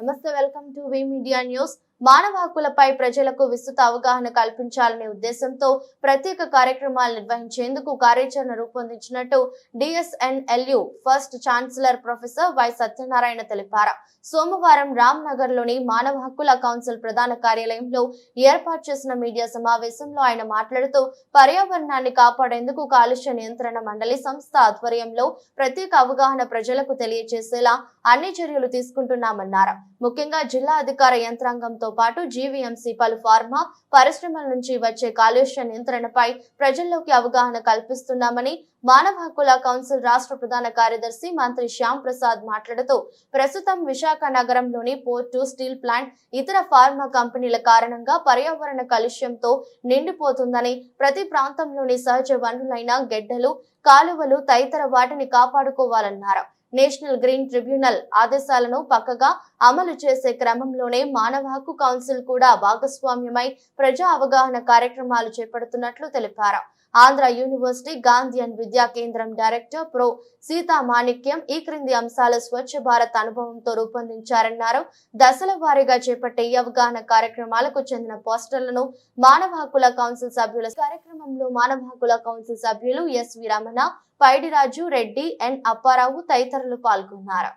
నమస్తే welcome to V media news మానవ హక్కులపై ప్రజలకు విస్తృత అవగాహన కల్పించాలనే ఉద్దేశంతో ప్రత్యేక కార్యక్రమాలు నిర్వహించేందుకు కార్యాచరణ రూపొందించినట్టు D S N L U first chancellor professor Y Satyanarayana తెలిపారు. సోమవారం రామ్ నగర్లోని మానవ హక్కుల కౌన్సిల్ ప్రధాన కార్యాలయంలో ఏర్పాటు చేసిన మీడియా సమావేశంలో ఆయన మాట్లాడుతూ పర్యావరణాన్ని కాపాడేందుకు కాలుష్య నియంత్రణ మండలి సంస్థ ఆధ్వర్యంలో ప్రత్యేక అవగాహన ప్రజలకు తెలియజేసేలా అన్ని చర్యలు తీసుకుంటున్నామన్నారు. ముఖ్యంగా జిల్లా అధికార యంత్రాంగంతో పాటు జీవీఎంసీ పలు ఫార్మా పరిశ్రమల నుంచి వచ్చే కాలుష్య నియంత్రణపై ప్రజల్లోకి అవగాహన కల్పిస్తున్నామని మానవ హక్కుల కౌన్సిల్ రాష్ట్ర ప్రధాన కార్యదర్శి మంత్రి శ్యామ్ ప్రసాద్ మాట్లాడుతూ ప్రస్తుతం విశాఖ నగరంలోని పోర్టు స్టీల్ ప్లాంట్ ఇతర ఫార్మా కంపెనీల కారణంగా పర్యావరణ కాలుష్యంతో నిండిపోతుందని ప్రతి ప్రాంతంలోని సహజ వనరులైన గెడ్డలు కాలువలు తదితర వాటిని కాపాడుకోవాలన్నారు. నేషనల్ గ్రీన్ ట్రిబ్యునల్ ఆదేశాలను పక్కగా అమలు చేసే క్రమంలోనే మానవ హక్కు కౌన్సిల్ కూడా భాగస్వామ్యమై ప్రజా అవగాహన కార్యక్రమాలు చేపడుతున్నట్లు తెలిపారు. ఆంధ్ర యూనివర్సిటీ గాంధీయన్ విద్యా కేంద్రం డైరెక్టర్ ప్రో. సీతా మాణిక్యం ఈ క్రింది అంశాల స్వచ్ఛ భారత్ అనుభవంతో రూపొందించారన్నారు. దశల వారీగా చేపట్టే ఈ అవగాహన కార్యక్రమాలకు చెందిన పోస్టర్లను మానవ హక్కుల కౌన్సిల్ సభ్యుల కార్యక్రమంలో మానవ హక్కుల కౌన్సిల్ సభ్యులు S V Ramana Paidiraju Reddy N Apparao తదితరులు పాల్గొన్నారు.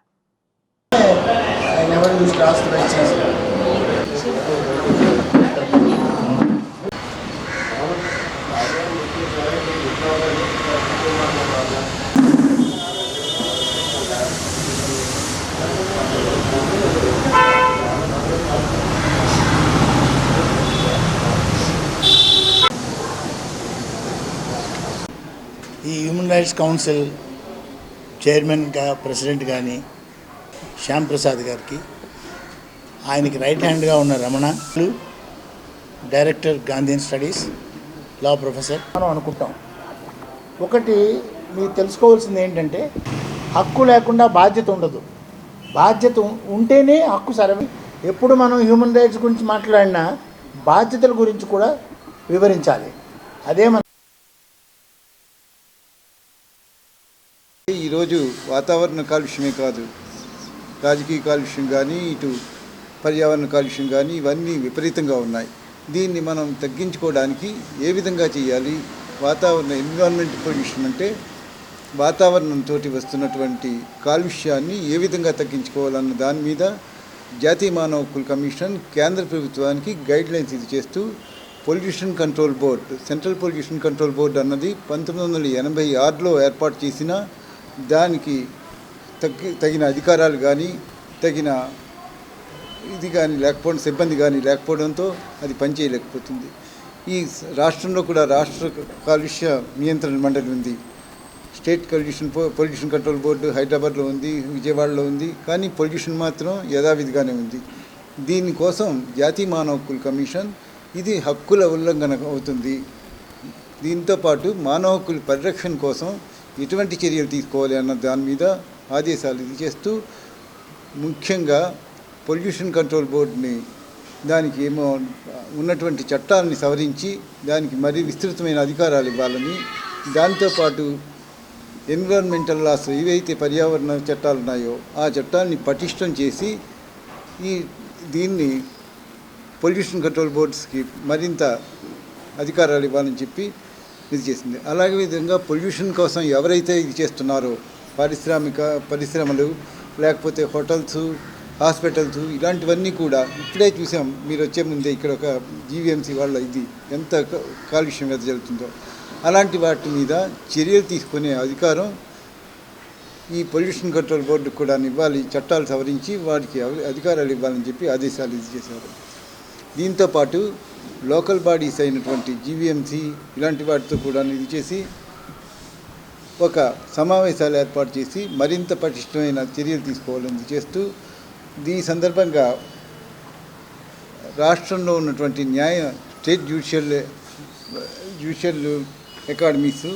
I never used to ask the human rights council చైర్మన్గా ప్రెసిడెంట్ కానీ శ్యామ్ ప్రసాద్ గారికి ఆయనకి రైట్ హ్యాండ్గా ఉన్న Ramana director Gandhi studies law professor మనం అనుకుంటాం. ఒకటి మీరు తెలుసుకోవాల్సింది ఏంటంటే హక్కు లేకుండా బాధ్యత ఉండదు. బాధ్యత ఉంటేనే హక్కు సరవి ఎప్పుడు మనం హ్యూమన్ రైట్స్ గురించి మాట్లాడినా బాధ్యతల గురించి కూడా వివరించాలి. అదే మన ఈరోజు వాతావరణ కాలుష్యమే కాదు. రాజకీయ కాలుష్యం కానీ ఇటు పర్యావరణ కాలుష్యం కానీ ఇవన్నీ విపరీతంగా ఉన్నాయి. దీన్ని మనం తగ్గించుకోవడానికి ఏ విధంగా చేయాలి? వాతావరణ ఎన్విరాన్మెంట్ పొల్యూషన్ అంటే వాతావరణంతో వస్తున్నటువంటి కాలుష్యాన్ని ఏ విధంగా తగ్గించుకోవాలన్న దాని మీద జాతీయ మానవ హక్కుల కమిషన్ కేంద్ర ప్రభుత్వానికి గైడ్ లైన్స్ ఇది చేస్తూ pollution control board central pollution control board అన్నది పంతొమ్మిది వందల ఎనభై ఆరులో ఏర్పాటు చేసిన దానికి తగ్గి తగిన అధికారాలు కానీ తగిన ఇది కానీ లేకపోవడం సిబ్బంది కానీ లేకపోవడంతో అది పనిచేయలేకపోతుంది. ఈ రాష్ట్రంలో కూడా రాష్ట్ర కాలుష్య నియంత్రణ మండలి ఉంది. State pollution pollution control board హైదరాబాద్లో ఉంది విజయవాడలో ఉంది కానీ పొల్యూషన్ మాత్రం యథావిధిగానే ఉంది. దీనికోసం జాతీయ మానవ హక్కుల కమిషన్ ఇది హక్కుల ఉల్లంఘన అవుతుంది. దీంతో పాటు మానవ హక్కుల పరిరక్షణ కోసం ఎటువంటి చర్యలు తీసుకోవాలి అన్న దాని మీద ఆదేశాలు ఇది చేస్తూ ముఖ్యంగా పొల్యూషన్ కంట్రోల్ బోర్డుని దానికి ఏమో ఉన్నటువంటి చట్టాలని సవరించి దానికి మరీ విస్తృతమైన అధికారాలు ఇవ్వాలని దాంతోపాటు ఎన్విరాన్మెంటల్ లాస్ ఏవైతే పర్యావరణ చట్టాలు ఉన్నాయో ఆ చట్టాలని పటిష్టం చేసి ఈ దీన్ని పొల్యూషన్ కంట్రోల్ బోర్డ్స్కి మరింత అధికారాలు ఇవ్వాలని చెప్పి ఇది చేసింది. అలాగే విధంగా పొల్యూషన్ కోసం ఎవరైతే ఇది చేస్తున్నారో పారిశ్రామిక పరిశ్రమలు లేకపోతే హోటల్స్ హాస్పిటల్స్ ఇలాంటివన్నీ కూడా ఇప్పుడే చూసాం. మీరు వచ్చే ముందే ఇక్కడ ఒక జీవీఎంసీ వాళ్ళ ఇది ఎంత కాలుష్యం కాలుష్యం వెదజల్లుతుందో అలాంటి వాటి మీద చర్యలు తీసుకునే అధికారం ఈ పొల్యూషన్ కంట్రోల్ బోర్డుకు కూడా ఇవ్వాలి. చట్టాలు సవరించి వాటికి అవి- అధికారాలు ఇవ్వాలని చెప్పి ఆదేశాలు ఇది చేశారు. దీంతో పాటు లోకల్ బాడీస్ అయినటువంటి జీవీఎంసీ ఇలాంటి వాటితో కూడా ఇది చేసి ఒక సమావేశాలు ఏర్పాటు చేసి మరింత పటిష్టమైన చర్యలు తీసుకోవాలని చేస్తూ ఈ సందర్భంగా రాష్ట్రంలో ఉన్నటువంటి న్యాయ state judicial judicial academies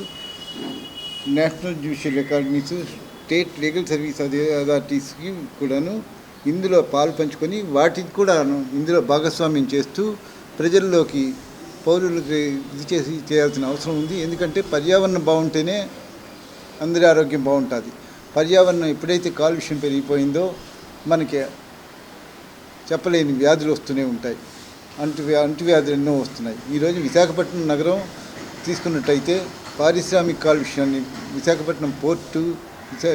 national judicial academies state legal service అథారిటీస్కి కూడాను ఇందులో పాలు పంచుకొని వాటికి కూడాను ఇందులో భాగస్వామ్యం చేస్తూ ప్రజల్లోకి పౌరులకి ఇది చేసి చేయాల్సిన అవసరం ఉంది. ఎందుకంటే పర్యావరణం బాగుంటేనే అందరి ఆరోగ్యం బాగుంటుంది. పర్యావరణం ఎప్పుడైతే కాలుష్యం పెరిగిపోయిందో మనకి చెప్పలేని వ్యాధులు వస్తూనే ఉంటాయి. అంటు అంటువ్యాధులు ఎన్నో వస్తున్నాయి. ఈరోజు విశాఖపట్నం నగరం తీసుకున్నట్టయితే పారిశ్రామిక కాలుష్యాన్ని Visakhapatnam port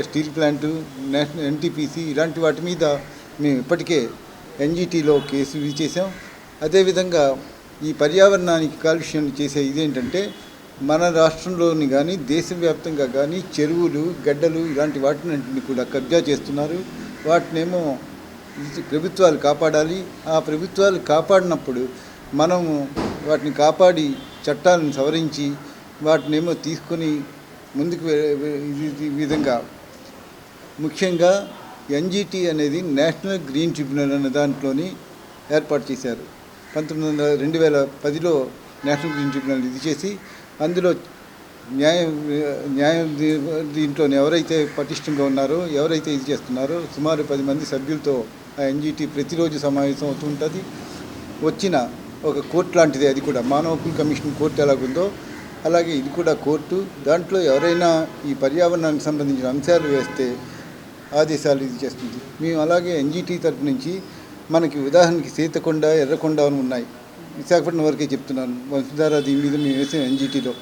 steel plant national NTPC ఇలాంటి వాటి మీద మేము ఇప్పటికే ఎన్జిటీలో కేసు ఇది చేసాం అదేవిధంగా ఈ పర్యావరణానికి కాలుష్యం చేసే ఇదేంటంటే మన రాష్ట్రంలోని కానీ దేశవ్యాప్తంగా కానీ చెరువులు గడ్డలు ఇలాంటి వాటిని కూడా కబ్జా చేస్తున్నారు. వాటినేమో ప్రభుత్వాలు కాపాడాలి. ఆ ప్రభుత్వాలు కాపాడినప్పుడు మనము వాటిని కాపాడి చట్టాలను సవరించి వాటినేమో తీసుకొని ముందుకు ఇది- ఈ విధంగా ముఖ్యంగా ఎన్జిటి అనేది నేషనల్ గ్రీన్ ట్రిబ్యునల్ అనే దాంట్లోని ఏర్పాటు చేశారు. పంతొమ్మిది వందల రెండు వేల పదిలో నేషనల్ గ్రీన్ ట్రిబ్యునల్ ఇది చేసి అందులో న్యాయం న్యాయం దీంట్లో ఎవరైతే పటిష్టంగా ఉన్నారో ఎవరైతే ఇది చేస్తున్నారో సుమారు పది మంది సభ్యులతో ఆ ఎన్జిటి ప్రతిరోజు సమావేశం అవుతూ ఉంటుంది. వచ్చిన ఒక కోర్టు లాంటిది అది కూడా మానవ హక్కుల కమిషన్ కోర్టు ఎలాగుందో అలాగే ఇది కూడా కోర్టు. దాంట్లో ఎవరైనా ఈ పర్యావరణానికి సంబంధించిన అంశాలు వేస్తే ఆదేశాలు ఇది చేస్తుంది. మేము అలాగే ఎన్జిటి తరపు నుంచి మనకి ఉదాహరణకి సీతకొండ ఎర్రకొండ అని ఉన్నాయి. విశాఖపట్నం వరకే చెప్తున్నాను. వంశధార దీని మీద మేము వేసిన ఎన్జిటీలో.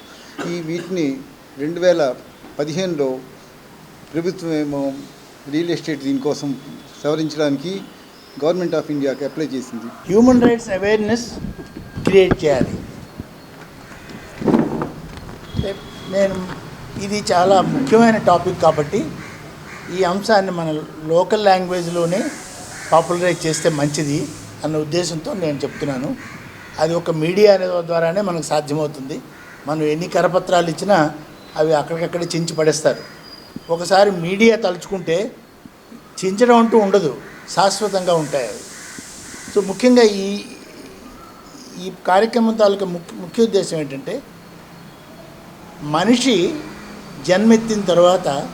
ఈ వీటిని రెండు వేల పదిహేనులో ప్రభుత్వం ఏమో రియల్ ఎస్టేట్ దీనికోసం సవరించడానికి గవర్నమెంట్ ఆఫ్ ఇండియాకి అప్లై చేసింది. హ్యూమన్ రైట్స్ అవేర్నెస్ క్రియేట్ చేయాలి. నేను ఇది చాలా ముఖ్యమైన టాపిక్ కాబట్టి ఈ అంశాన్ని మన లోకల్ లాంగ్వేజ్లోనే పాపులరైజ్ చేస్తే మంచిది అన్న ఉద్దేశంతో నేను చెప్తున్నాను. అది ఒక మీడియా అనే ద్వారానే మనకు సాధ్యమవుతుంది. మనం ఎన్ని కరపత్రాలు ఇచ్చినా అవి అక్కడికక్కడే చించి పడేస్తారు. ఒకసారి మీడియా తలుచుకుంటే చించడం అంటూ ఉండదు శాశ్వతంగా ఉంటాయి అవి. సో ముఖ్యంగా ఈ ఈ కార్యక్రమం తాలూకా ముఖ్య ముఖ్య ఉద్దేశం ఏంటంటే మనిషి జన్మెత్తిన తర్వాత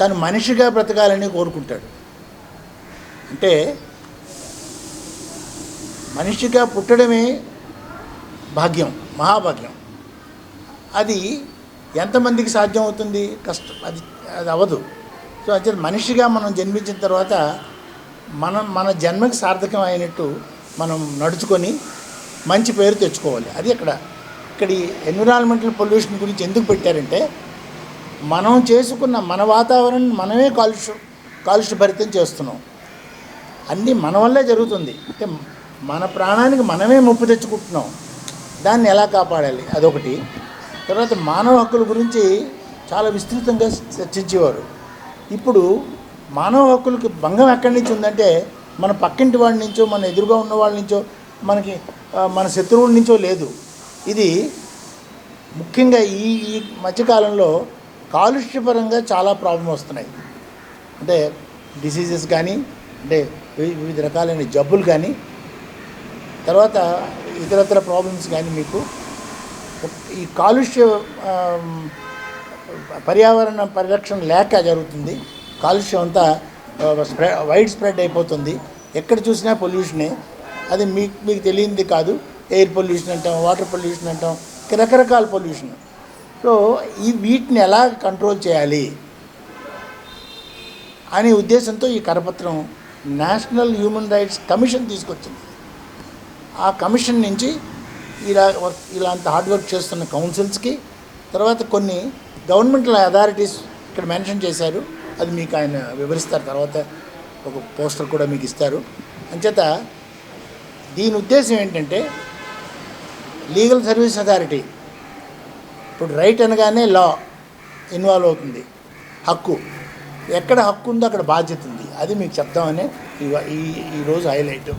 తను మనిషిగా బ్రతకాలని కోరుకుంటాడు. అంటే మనిషిగా పుట్టడమే భాగ్యం మహాభాగ్యం. అది ఎంతమందికి సాధ్యం అవుతుంది? కష్టం. అది అది అవ్వదు. సో అంటే మనిషిగా మనం జన్మించిన తర్వాత మనం మన జన్మకి సార్థకం అయినట్టు మనం నడుచుకొని మంచి పేరు తెచ్చుకోవాలి. అది అక్కడ ఇక్కడ ఈ ఎన్విరాన్మెంటల్ పొల్యూషన్ గురించి ఎందుకు పెట్టారంటే మనం చేసుకున్న మన వాతావరణం మనమే కాలుష్య కాలుష్యభరితం చేస్తున్నాం. అన్నీ మన వల్లే జరుగుతుంది. అంటే మన ప్రాణానికి మనమే ముప్పు తెచ్చుకుంటున్నాం. దాన్ని ఎలా కాపాడాలి? అదొకటి. తర్వాత మానవ హక్కుల గురించి చాలా విస్తృతంగా చర్చించేవారు. ఇప్పుడు మానవ హక్కులకి భంగం ఎక్కడి నుంచి ఉందంటే మన పక్కింటి వాడి నుంచో మన ఎదురుగా ఉన్న వాళ్ళ నుంచో మనకి మన శత్రువుల నుంచో లేదు. ఇది ముఖ్యంగా ఈ ఈ మధ్యకాలంలో కాలుష్యపరంగా చాలా ప్రాబ్లం వస్తున్నాయి. అంటే డిసీజెస్ కానీ అంటే వివిధ రకాలైన జబ్బులు కానీ తర్వాత ఇతరత్ర ప్రాబ్లమ్స్ కానీ మీకు ఈ కాలుష్య పర్యావరణ పరిరక్షణ లేక జరుగుతుంది. కాలుష్యం అంతా స్ప్రెడ్ వైడ్ స్ప్రెడ్ అయిపోతుంది. ఎక్కడ చూసినా పొల్యూషనే. అది మీకు మీకు తెలియంది కాదు. ఎయిర్ పొల్యూషన్ అంటాం వాటర్ పొల్యూషన్ అంటాం రకరకాల పొల్యూషన్. సో ఈ వీటిని ఎలా కంట్రోల్ చేయాలి? అనే ఉద్దేశంతో ఈ కరపత్రం నేషనల్ హ్యూమన్ రైట్స్ కమిషన్ తీసుకొచ్చింది. ఆ కమిషన్ నుంచి ఇలా వర్క్ ఇలాంటి హార్డ్ వర్క్ చేస్తున్న కౌన్సిల్స్కి తర్వాత కొన్ని గవర్నమెంటల్ అథారిటీస్ ఇక్కడ మెన్షన్ చేశారు. అది మీకు ఆయన వివరిస్తారు తర్వాత ఒక పోస్టర్ కూడా మీకు ఇస్తారు. అంచేత దీని ఉద్దేశం ఏంటంటే లీగల్ సర్వీస్ అథారిటీ ఇప్పుడు రైట్ అనగానే లా ఇన్వాల్వ్ అవుతుంది. హక్కు. ఎక్కడ హక్కు ఉందో అక్కడ బాధ్యత ఉంది. అది మీకు చెప్తామని ఈ ఈ ఈరోజు హైలైట్.